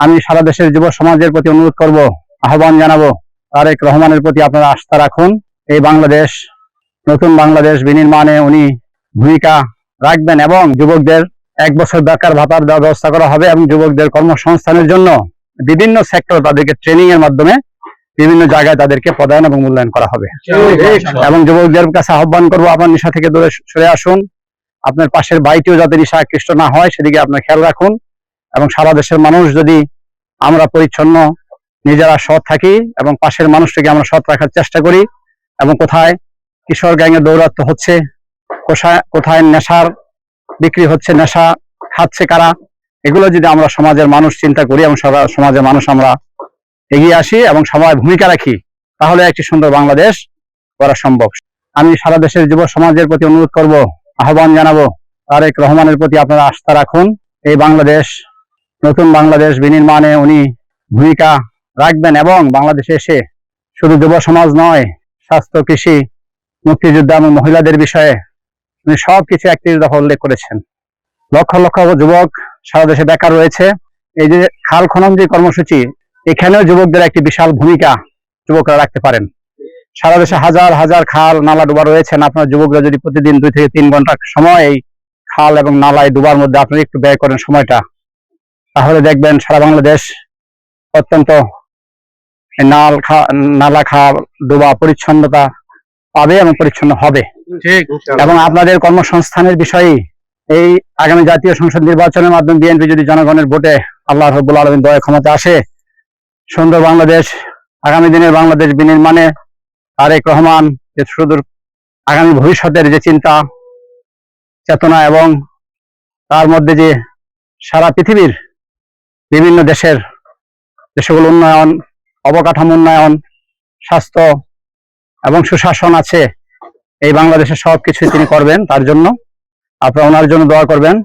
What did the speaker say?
আমি সারা দেশের যুব সমাজের প্রতি অনুরোধ করব, আহ্বান জানাব। তারেক রহমানের প্রতি আপনারা আস্থা রাখুন। এই বাংলাদেশ, নতুন বাংলাদেশ বিনির্মাণে উনি ভূমিকা রাখবেন এবং যুবকদের এক বছর বেকার ভাতার দেওয়ার ব্যবস্থা করা হবে এবং যুবকদের কর্মসংস্থানের জন্য বিভিন্ন সেক্টর তাদেরকে ট্রেনিং এর মাধ্যমে বিভিন্ন জায়গায় তাদেরকে পদায়ন এবং মূল্যায়ন করা হবে। এবং যুবকদের কাছে আহ্বান করব, আপনার নিশা থেকে দূরে সরে আসুন। আপনার পাশের বাড়িটিও যাতে নিশা আকৃষ্ট না হয়, সেদিকে আপনার খেয়াল রাখুন। এবং সারা দেশের মানুষ যদি আমরা পরিচ্ছন্ন, নিজেরা সৎ থাকি এবং পাশের মানুষটিকে আমরা সৎ রাখার চেষ্টা করি এবং কোথায় কিশোর গ্যাংয়ের দৌরাত্ম হচ্ছে কোথায় নেশার বিক্রি হচ্ছে, নেশা খাচ্ছে কারা, এগুলো যদি আমরা সমাজের মানুষ চিন্তা করি এবং সমাজের মানুষ আমরা এগিয়ে আসি এবং সবাই ভূমিকা রাখি, তাহলে একটি সুন্দর বাংলাদেশ করা সম্ভব। আমি সারা দেশের যুব সমাজের প্রতি অনুরোধ করব, আহ্বান জানাব, তারেক রহমানের প্রতি আপনারা আস্থা রাখুন, এই বাংলাদেশ নতুন বাংলাদেশ বিনির্মাণে উনি ভূমিকা রাখবেন এবং বাংলাদেশে এসে শুধু যুব সমাজ নয়, স্বাস্থ্য, কৃষি, মুক্তিযোদ্ধা এবং মহিলাদের বিষয়ে উনি সবকিছু একটি দফা উল্লেখ করেছেন। লক্ষ লক্ষ যুবক সারা দেশে বেকার রয়েছে। এই যে খাল খনন যে কর্মসূচি, এখানেও যুবকদের একটি বিশাল ভূমিকা যুবকরা রাখতে পারেন। সারা দেশে হাজার হাজার খাল, নালা ডোবা রয়েছেন আপনার যুবকরা যদি প্রতিদিন দুই থেকে তিন ঘণ্টা সময় এই খাল এবং নালায় ডুবার মধ্যে আপনি একটু ব্যয় করেন সময়টা। তাহলে দেখবেন সারা বাংলাদেশ অত্যন্ত নাল খা নালা খাল ডোবা পরিচ্ছন্নতা পাবে এবং পরিচ্ছন্ন হবে। এবং আপনাদের কর্মসংস্থানের বিষয়ে এই আগামী জাতীয় সংসদ নির্বাচনের মাধ্যমে বিএনপি যদি জনগণের ভোটে আল্লাহ রব্বুল আলমিন দয়া ক্ষমতা আসে সুন্দর বাংলাদেশ আগামী দিনের বাংলাদেশ বিনির্মাণে তারেক রহমান যে সুদূর আগামী ভবিষ্যতের যে চিন্তা চেতনা এবং তার মধ্যে যে সারা পৃথিবীর বিভিন্ন দেশের দেশগুলো উন্নয়ন, অবকাঠামো উন্নয়ন, স্বাস্থ্য এবং সুশাসন আছে, এই বাংলাদেশের সব কিছুই তিনি করবেন তার জন্য। আপনারা ওনার জন্য দোয়া করবেন।